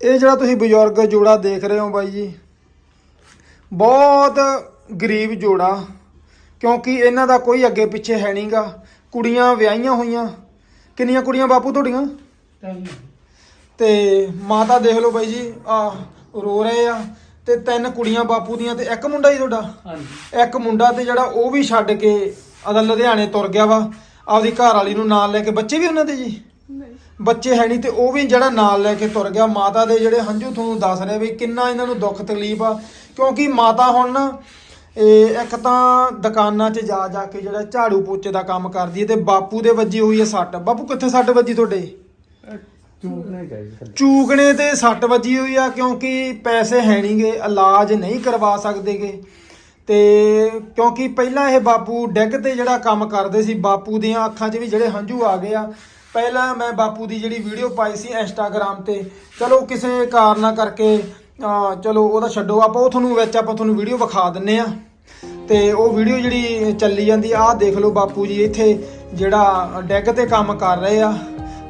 ਇਹ ਜਿਹੜਾ ਤੁਸੀਂ ਬਜ਼ੁਰਗ ਜੋੜਾ ਦੇਖ ਰਹੇ ਹੋ ਬਾਈ ਜੀ ਬਹੁਤ ਗਰੀਬ ਜੋੜਾ ਕਿਉਂਕਿ ਇਹਨਾਂ ਦਾ ਕੋਈ ਅੱਗੇ ਪਿੱਛੇ ਹੈ ਨਹੀਂਗਾ ਕੁੜੀਆਂ ਵਿਆਹੀਆਂ ਹੋਈਆਂ। ਕਿੰਨੀਆਂ ਕੁੜੀਆਂ ਬਾਪੂ ਤੁਹਾਡੀਆਂ? ਤੇ ਮਾਤਾ ਦੇਖ ਲਓ ਬਾਈ ਜੀ ਆ ਰੋ ਰਹੇ ਆ। ਤੇ ਤਿੰਨ ਕੁੜੀਆਂ ਬਾਪੂ ਦੀਆਂ ਤੇ ਇੱਕ ਮੁੰਡਾ ਹੀ ਤੁਹਾਡਾ? ਹਾਂਜੀ। ਇੱਕ ਮੁੰਡਾ ਤੇ ਜਿਹੜਾ ਉਹ ਵੀ ਛੱਡ ਕੇ ਅਦਲ ਲੁਧਿਆਣੇ ਤੁਰ ਗਿਆ ਵਾ। ਆਪਦੀ ਘਰ ਵਾਲੀ ਨੂੰ ਨਾਲ ਲੈ ਕੇ ਬੱਚੇ ਵੀ ਉਹਨਾਂ ਦੇ ਜੀ? ਬੱਚੇ ਹੈ ਨਹੀਂ ਤੇ ਉਹ ਵੀ ਜਿਹੜਾ ਨਾਲ ਲੈ ਕੇ ਤੁਰ ਗਿਆ ਮਾਤਾ ਦੇ ਜਿਹੜੇ ਹੰਝੂ ਤੁਹਾਨੂੰ ਦੱਸ ਰਿਹਾ ਵੀ ਕਿੰਨਾ ਇਹਨਾਂ ਨੂੰ ਦੁੱਖ ਤਕਲੀਫ ਆ। ਕਿਉਂਕਿ ਮਾਤਾ ਹੁਣ ਨਾ ਇਹ ਇੱਕ ਤਾਂ ਦੁਕਾਨਾਂ 'ਚ ਜਾ ਜਾ ਕੇ ਜਿਹੜਾ ਝਾੜੂ ਪੋਚੇ ਦਾ ਕੰਮ ਕਰਦੀ ਹੈ ਤੇ ਬਾਪੂ ਦੇ ਵੱਜੀ ਹੋਈ ਹੈ ਸੱਟ। ਬਾਪੂ ਕਿੱਥੇ ਸੱਟ ਵੱਜੀ ਤੁਹਾਡੇ? ਚੂਕਣੇ ਤੇ ਸੱਟ ਵੱਜੀ ਹੋਈ ਆ ਕਿਉਂਕਿ ਪੈਸੇ ਹੈ ਨਹੀਂਗੇ ਇਲਾਜ ਨਹੀਂ ਕਰਵਾ ਸਕਦੇਗੇ ਤੇ ਕਿਉਂਕਿ ਪਹਿਲਾਂ ਇਹ ਬਾਪੂ ਡੈਗ ਤੇ ਜਿਹੜਾ ਕੰਮ ਕਰਦੇ ਸੀ ਬਾਪੂ ਦੀਆਂ ਅੱਖਾਂ 'ਚ ਵੀ ਜਿਹੜੇ ਹੰਝੂ ਆ ਗਏ ਆ ਪਹਿਲਾਂ ਮੈਂ ਬਾਪੂ ਦੀ ਜਿਹੜੀ ਵੀਡੀਓ ਪਾਈ ਸੀ ਇੰਸਟਾਗ੍ਰam ਤੇ, ਚਲੋ ਕਿਸੇ ਕਾਰਨਾ ਕਰਕੇ ਚਲੋ ਉਹਦਾ ਛੱਡੋ, ਆਪਾਂ ਉਹ ਤੁਹਾਨੂੰ ਵਿੱਚ ਆਪਾਂ ਤੁਹਾਨੂੰ ਵੀਡੀਓ ਵਿਖਾ ਦਿੰਨੇ ਆ। ਤੇ ਉਹ ਵੀਡੀਓ ਜਿਹੜੀ ਚੱਲੀ ਜਾਂਦੀ ਆ ਆਹ ਦੇਖ ਲਓ ਬਾਪੂ ਜੀ, ਇੱਥੇ ਜਿਹੜਾ ਡੈਗ ਤੇ ਕੰਮ ਕਰ ਰਹੇ ਆ।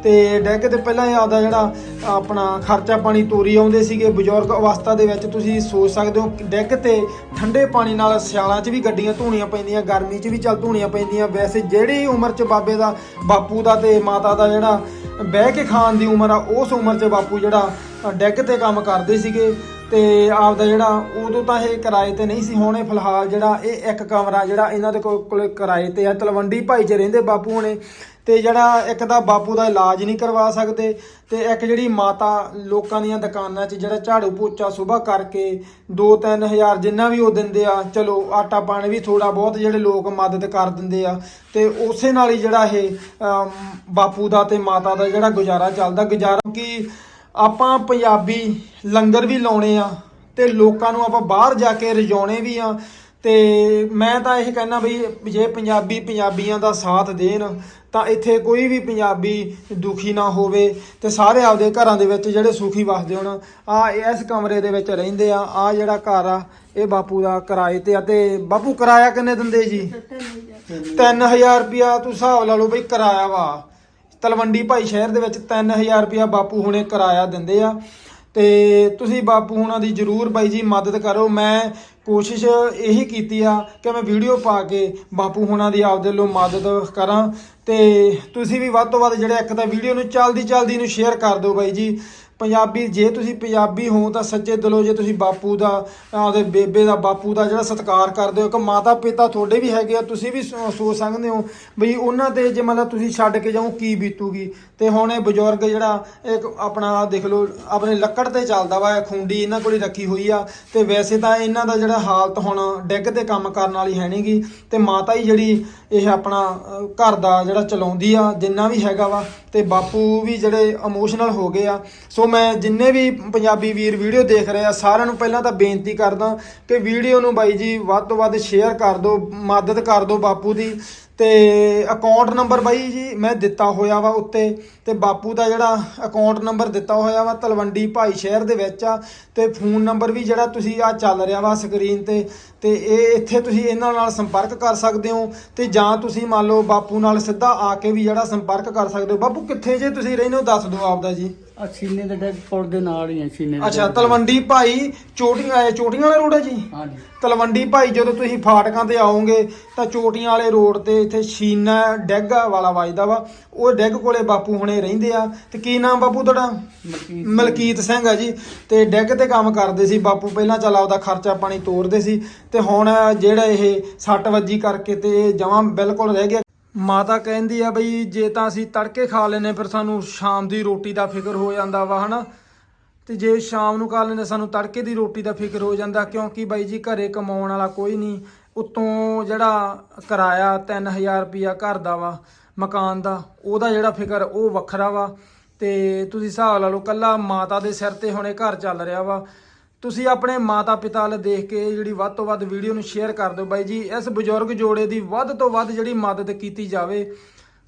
ਤੇ ਡੈਗ ਤੇ ਪਹਿਲਾਂ ਇਹ ਆਪਦਾ ਜਿਹੜਾ ਆਪਣਾ ਖਰਚਾ ਪਾਣੀ ਤੋਰੀ ਆਉਂਦੇ ਸੀਗੇ, ਬਜ਼ੁਰਗ ਅਵਸਥਾ ਦੇ ਵਿੱਚ ਤੁਸੀਂ ਸੋਚ ਸਕਦੇ ਹੋ ਕਿ ਤੇ ਠੰਡੇ ਪਾਣੀ ਨਾਲ ਸਿਆਲਾਂ 'ਚ ਵੀ ਗੱਡੀਆਂ ਧੋਣੀਆਂ ਪੈਂਦੀਆਂ, ਗਰਮੀ 'ਚ ਵੀ ਚੱਲ ਧੋਣੀਆਂ ਪੈਂਦੀਆਂ। ਵੈਸੇ ਜਿਹੜੀ ਉਮਰ 'ਚ ਬਾਬੇ ਦਾ, ਬਾਪੂ ਦਾ ਤੇ ਮਾਤਾ ਦਾ ਜਿਹੜਾ ਬਹਿ ਕੇ ਖਾਣ ਦੀ ਉਮਰ ਆ, ਉਸ ਉਮਰ 'ਚ ਬਾਪੂ ਜਿਹੜਾ ਡੈਗ ਤੇ ਕੰਮ ਕਰਦੇ ਸੀਗੇ ਤੇ ਆਪਦਾ ਜਿਹੜਾ ਉਦੋਂ ਤਾਂ ਇਹ ਕਿਰਾਏ ਤੇ ਨਹੀਂ ਸੀ, ਹੁਣ ਫਿਲਹਾਲ ਜਿਹੜਾ ਇਹ ਇੱਕ ਕਮਰਾ ਜਿਹੜਾ ਇਹਨਾਂ ਦੇ ਕੋਲ ਕੋਲੇ ਕਿਰਾਏ ਤੇ ਆ, ਤਲਵੰਡੀ ਭਾਈ 'ਚ ਰਹਿੰਦੇ ਬਾਪੂ ਹੁਣੇ। ਤੇ ਜਿਹੜਾ ਇੱਕ ਤਾਂ ਬਾਪੂ ਦਾ ਇਲਾਜ ਨਹੀਂ ਕਰਵਾ ਸਕਦੇ ਤੇ ਇੱਕ ਜਿਹੜੀ ਮਾਤਾ ਲੋਕਾਂ ਦੀਆਂ ਦੁਕਾਨਾਂ 'ਚ ਜਿਹੜਾ ਝਾੜੂ ਪੋਚਾ ਸਵੇਰ ਕਰਕੇ 2-3000 ਜਿੰਨਾ ਵੀ ਉਹ ਦਿੰਦੇ ਆ, ਚਲੋ ਆਟਾ ਪਾਣੀ ਵੀ ਥੋੜਾ ਬਹੁਤ ਜਿਹੜੇ ਲੋਕ ਮਦਦ ਕਰ ਦਿੰਦੇ ਆ ਤੇ ਉਸੇ ਨਾਲ ਹੀ ਜਿਹੜਾ ਇਹ ਬਾਪੂ ਦਾ ਤੇ ਮਾਤਾ ਦਾ ਜਿਹੜਾ ਗੁਜ਼ਾਰਾ ਚੱਲਦਾ। ਗੁਜ਼ਾਰਾ ਕਿ ਆਪਾਂ ਪੰਜਾਬੀ ਲੰਗਰ ਵੀ ਲਾਉਣੇ ਆ ਤੇ ਲੋਕਾਂ ਨੂੰ ਆਪਾਂ ਬਾਹਰ ਜਾ ਕੇ ਰਜਾਉਣੇ ਵੀ ਆ ਤੇ ਮੈਂ ਤਾਂ ਇਹ ਕਹਿਣਾ ਬਈ, ਜੇ ਪੰਜਾਬੀ ਪੰਜਾਬੀਆਂ ਦਾ ਸਾਥ ਦੇਣ, ਤਾਂ ਇੱਥੇ ਕੋਈ ਵੀ ਪੰਜਾਬੀ ਦੁਖੀ ਨਾ ਹੋਵੇ ਤੇ ਸਾਰੇ ਆਪਦੇ ਘਰਾਂ ਦੇ ਵਿੱਚ ਜਿਹੜੇ ਸੁਖੀ ਵਸਦੇ ਹੋਣ ਆ ਇਸ ਕਮਰੇ ਦੇ ਵਿੱਚ ਰਹਿੰਦੇ ਆ ਆ ਜਿਹੜਾ ਘਰ ਆ, ਇਹ ਬਾਪੂ ਦਾ ਕਿਰਾਏ ਤੇ ਆ ਤੇ ਬਾਪੂ ਕਿਰਾਇਆ ਕਿੰਨੇ ਦਿੰਦੇ ਜੀ? 3000 ਰੁਪਿਆ ਤੂੰ ਹਿਸਾਬ ਲਾ ਲਓ ਬਈ ਕਿਰਾਇਆ ਵਾ। ਤਲਵੰਡੀ ਭਾਈ ਸ਼ਹਿਰ ਦੇ ਵਿੱਚ 3000 ਰੁਪਿਆ ਬਾਪੂ ਹੁਣੇ ਕਿਰਾਇਆ ਦਿੰਦੇ ਆ। ਤੇ ਤੁਸੀਂ ਬਾਪੂ ਹੁਣਾਂ ਦੀ ਜਰੂਰ ਬਾਈ ਜੀ ਮਦਦ ਕਰੋ। ਮੈਂ ਕੋਸ਼ਿਸ਼ ਇਹੀ ਕੀਤੀ ਆ ਕਿ ਮੈਂ ਵੀਡੀਓ ਪਾ ਕੇ ਬਾਪੂ ਹੁਣਾਂ ਦੀ ਆਪਦੇ ਲੋ ਮਦਦ ਕਰਾਂ ਤੇ ਤੁਸੀਂ ਵੀ ਵੱਧ ਤੋਂ ਵੱਧ ਜਿਹੜਾ ਇੱਕ ਤਾਂ ਵੀਡੀਓ ਨੂੰ ਚੱਲਦੀ ਚੱਲਦੀ ਨੂੰ ਸ਼ੇਅਰ ਕਰ ਦਿਓ ਬਾਈ ਜੀ। ਪੰਜਾਬੀ, ਜੇ ਤੁਸੀਂ ਪੰਜਾਬੀ ਹੋ ਤਾਂ ਸੱਚੇ ਦਿਲੋਂ ਜੇ ਤੁਸੀਂ ਬਾਪੂ ਦਾ ਉਹਦੇ ਬੇਬੇ ਦਾ ਬਾਪੂ ਦਾ ਜਿਹੜਾ ਸਤਿਕਾਰ ਕਰਦੇ ਹੋ ਕਿ ਮਾਤਾ ਪਿਤਾ ਤੁਹਾਡੇ ਵੀ ਹੈਗੇ ਆ, ਤੁਸੀਂ ਵੀ ਸੋ- ਸੋਚ ਸਕਦੇ ਹੋ ਬਈ ਉਹਨਾਂ ਤੇ ਜੇ ਮਤਲਬ ਤੁਸੀਂ ਛੱਡ ਕੇ ਜਾਓ, ਕੀ ਬੀਤੂਗੀ? ਤੇ ਹੁਣ ਇਹ ਬਜ਼ੁਰਗ ਜਿਹੜਾ ਇੱਕ ਆਪਣਾ ਦੇਖ ਲਓ, ਆਪਣੇ ਲੱਕੜ ਤੇ ਚੱਲਦਾ ਵਾ, ਇਹ ਖੁੰਡੀ ਇਹਨਾਂ ਕੋਲ ਹੀ ਰੱਖੀ ਹੋਈ ਆ, ਤੇ ਵੈਸੇ ਤਾਂ ਇਹਨਾਂ ਦਾ ਜਿਹੜਾ ਹਾਲਤ ਹੁਣ ਡਿੱਗ ਤੇ ਕੰਮ ਕਰਨ ਵਾਲੀ ਹੈ ਨਹੀਂਗੀ ਤੇ ਮਾਤਾ ਹੀ ਜਿਹੜੀ ਇਹ ਆਪਣਾ ਘਰ ਦਾ ਜਿਹੜਾ ਚਲਾਉਂਦੀ ਆ, ਜਿੰਨਾ ਵੀ ਹੈਗਾ ਵਾ, ਤੇ ਬਾਪੂ ਵੀ ਜਿਹੜੇ ਇਮੋਸ਼ਨਲ ਹੋ ਗਏ ਆ, ਸੋ ਮੈਂ ਜਿੰਨੇ ਵੀ ਪੰਜਾਬੀ ਵੀਰ ਵੀਡੀਓ ਦੇਖ ਰਹੇ ਆ, ਸਾਰਿਆਂ ਨੂੰ ਪਹਿਲਾਂ ਤਾਂ ਬੇਨਤੀ ਕਰਦਾ ਕਿ ਵੀਡੀਓ ਨੂੰ ਬਾਈ ਜੀ ਵੱਧ ਤੋਂ ਵੱਧ ਸ਼ੇਅਰ ਕਰ ਦਿਓ, ਮਦਦ ਕਰ ਦਿਓ ਬਾਪੂ ਦੀ। ਤੇ ਅਕਾਊਂਟ ਨੰਬਰ ਬਾਈ ਜੀ ਮੈਂ ਦਿੱਤਾ ਹੋਇਆ ਵਾ ਉੱਤੇ, ਤੇ ਬਾਪੂ ਦਾ ਜਿਹੜਾ ਅਕਾਊਂਟ ਨੰਬਰ ਦਿੱਤਾ ਹੋਇਆ ਵਾ ਤਲਵੰਡੀ ਭਾਈ ਸ਼ਹਿਰ ਦੇ ਵਿੱਚ ਆ, ਤੇ ਫੋਨ ਨੰਬਰ ਵੀ ਜਿਹੜਾ ਤੁਸੀਂ ਆ ਚੱਲ ਰਿਹਾ ਵਾ ਸਕਰੀਨ ਤੇ ਤੇ ਇਹ ਇੱਥੇ ਤੁਸੀਂ ਇਹਨਾਂ ਨਾਲ ਸੰਪਰਕ ਕਰ ਸਕਦੇ ਹੋ, ਤੇ ਜਾਂ ਤੁਸੀਂ ਮੰਨ ਲਓ ਬਾਪੂ ਨਾਲ ਸਿੱਧਾ ਆ ਕੇ ਵੀ ਜਿਹੜਾ ਸੰਪਰਕ ਕਰ ਸਕਦੇ ਹੋ। ਬਾਪੂ ਕਿੱਥੇ ਜੇ ਤੁਸੀਂ ਰਹਿੰਦੇ ਹੋ, ਦੱਸ ਦਿਓ ਆਪਦਾ ਜੀ। ਆ ਸੀਨੇ ਦੇ ਡੈਗ ਪੁਲ ਦੇ ਨਾਲ ਹੀ ਆ ਸੀਨੇ ਦੇ ਅੱਛਾ। ਤਲਵੰਡੀ ਭਾਈ ਚੋਟੀਆਂ ਇਹ ਚੋਟੀਆਂ ਵਾਲਾ ਰੋਡ ਹੈ ਜੀ? ਹਾਂਜੀ। ਤਲਵੰਡੀ ਭਾਈ ਜਦੋਂ ਤੁਸੀਂ ਫਾਟਕਾਂ ਤੇ ਆਓਗੇ ਤਾਂ ਚੋਟੀਆਂ ਵਾਲੇ ਰੋਡ ਤੇ ਇੱਥੇ ਸ਼ੀਨਾ ਡੈਗ ਵਾਲਾ ਵੱਜਦਾ ਵਾ। ਉਹ ਡੈਗ ਕੋਲੇ ਬਾਪੂ ਹੁਣੇ ਰਹਿੰਦੇ ਆ। ਤੇ ਕੀ ਨਾਮ ਬਾਪੂ ਤੁਹਾਡਾ? ਮਲਕੀਤ ਮਲਕੀਤ ਸਿੰਘ ਆ ਜੀ। ਤੇ ਡੈਗ ਤੇ ਕੰਮ ਕਰਦੇ ਸੀ ਬਾਪੂ। ਪਹਿਲਾਂ ਚੱਲ ਆਪਦਾ ਖਰਚਾ ਪਾਣੀ ਤੋਰਦੇ ਸੀ। ਤੇ ਹੁਣ ਜਿਹੜਾ ਇਹ ਸੱਟ ਵੱਜੀ ਕਰਕੇ ਤੇ ਜਮਾਂ ਬਿਲਕੁਲ ਰਹਿ ਗਿਆ। ਮਾਤਾ ਕਹਿੰਦੀ ਆ ਬਈ, ਜੇ ਤਾਂ ਅਸੀਂ ਤੜਕੇ ਖਾ ਲੈਨੇ ਫਿਰ ਸਾਨੂੰ ਸ਼ਾਮ ਦੀ ਰੋਟੀ ਦਾ ਫਿਕਰ ਹੋ ਜਾਂਦਾ ਵਾ, ਹਨਾ? ਤੇ ਜੇ ਸ਼ਾਮ ਨੂੰ ਖਾ ਲੈਂਦੇ, ਸਾਨੂੰ ਤੜਕੇ ਦੀ ਰੋਟੀ ਦਾ ਫਿਕਰ ਹੋ ਜਾਂਦਾ, ਕਿਉਂਕਿ ਬਾਈ ਜੀ ਘਰੇ ਕਮਾਉਣ ਵਾਲਾ ਕੋਈ ਨਹੀਂ। ਉਤੋਂ ਜਿਹੜਾ ਕਿਰਾਇਆ 3000 ਰੁਪਿਆ ਘਰ ਦਾ ਵਾ, ਮਕਾਨ ਦਾ, ਉਹਦਾ ਜਿਹੜਾ ਫਿਕਰ ਉਹ ਵੱਖਰਾ ਵਾ। ਤੇ ਤੁਸੀਂ ਹਿਸਾਬ ਲਾ ਲਓ, ਕੱਲਾ ਮਾਤਾ ਦੇ ਸਿਰ ਤੇ ਹੁਣੇ ਘਰ ਚੱਲ ਰਿਹਾ ਵਾ। ਤੁਸੀਂ ਆਪਣੇ ਮਾਤਾ ਪਿਤਾ ਵੱਲ ਦੇਖ ਕੇ ਜਿਹੜੀ ਵੱਧ ਤੋਂ ਵੱਧ ਵੀਡੀਓ ਨੂੰ ਸ਼ੇਅਰ ਕਰ ਦਿਓ ਬਾਈ ਜੀ। ਇਸ ਬਜ਼ੁਰਗ ਜੋੜੇ ਦੀ ਵੱਧ ਤੋਂ ਵੱਧ ਜਿਹੜੀ ਮਦਦ ਕੀਤੀ ਜਾਵੇ।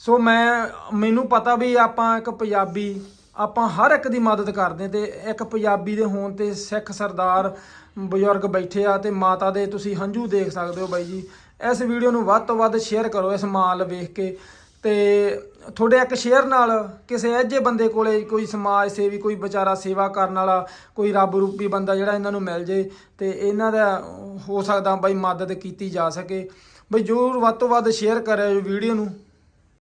ਸੋ ਮੈਂ, ਮੈਨੂੰ ਪਤਾ ਵੀ ਆਪਾਂ ਇੱਕ ਪੰਜਾਬੀ, ਆਪਾਂ ਹਰ ਇੱਕ ਦੀ ਮਦਦ ਕਰਦੇ ਤੇ ਇੱਕ ਪੰਜਾਬੀ ਦੇ ਹੋਣ ਤੇ ਸਿੱਖ ਸਰਦਾਰ ਬਜ਼ੁਰਗ ਬੈਠੇ ਆ ਤੇ ਮਾਤਾ ਦੇ ਤੁਸੀਂ ਹੰਝੂ ਦੇਖ ਸਕਦੇ ਹੋ ਬਾਈ ਜੀ। ਇਸ ਵੀਡੀਓ ਨੂੰ ਵੱਧ ਤੋਂ ਵੱਧ ਸ਼ੇਅਰ ਕਰੋ, ਇਸ ਮਾਲ ਵੇਖ ਕੇ। ਤੇ ਤੁਹਾਡੇ ਇੱਕ ਸ਼ੇਅਰ ਨਾਲ ਕਿਸੇ ਇਹੋ ਬੰਦੇ ਕੋਲੇ ਕੋਈ ਸਮਾਜ ਸੇਵੀ, ਕੋਈ ਵਿਚਾਰਾ ਸੇਵਾ ਕਰਨ ਵਾਲਾ, ਕੋਈ ਰੱਬ ਰੂਪੀ ਬੰਦਾ ਜਿਹੜਾ ਇਹਨਾਂ ਨੂੰ ਮਿਲ ਜੇ ਤੇ ਇਹਨਾਂ ਦਾ ਹੋ ਸਕਦਾ ਬਈ ਮਦਦ ਕੀਤੀ ਜਾ ਸਕੇ। ਬਈ ਜਰੂਰ ਵੱਧ ਤੋਂ ਵੱਧ ਸ਼ੇਅਰ ਕਰਿਓ ਵੀਡੀਓ ਨੂੰ।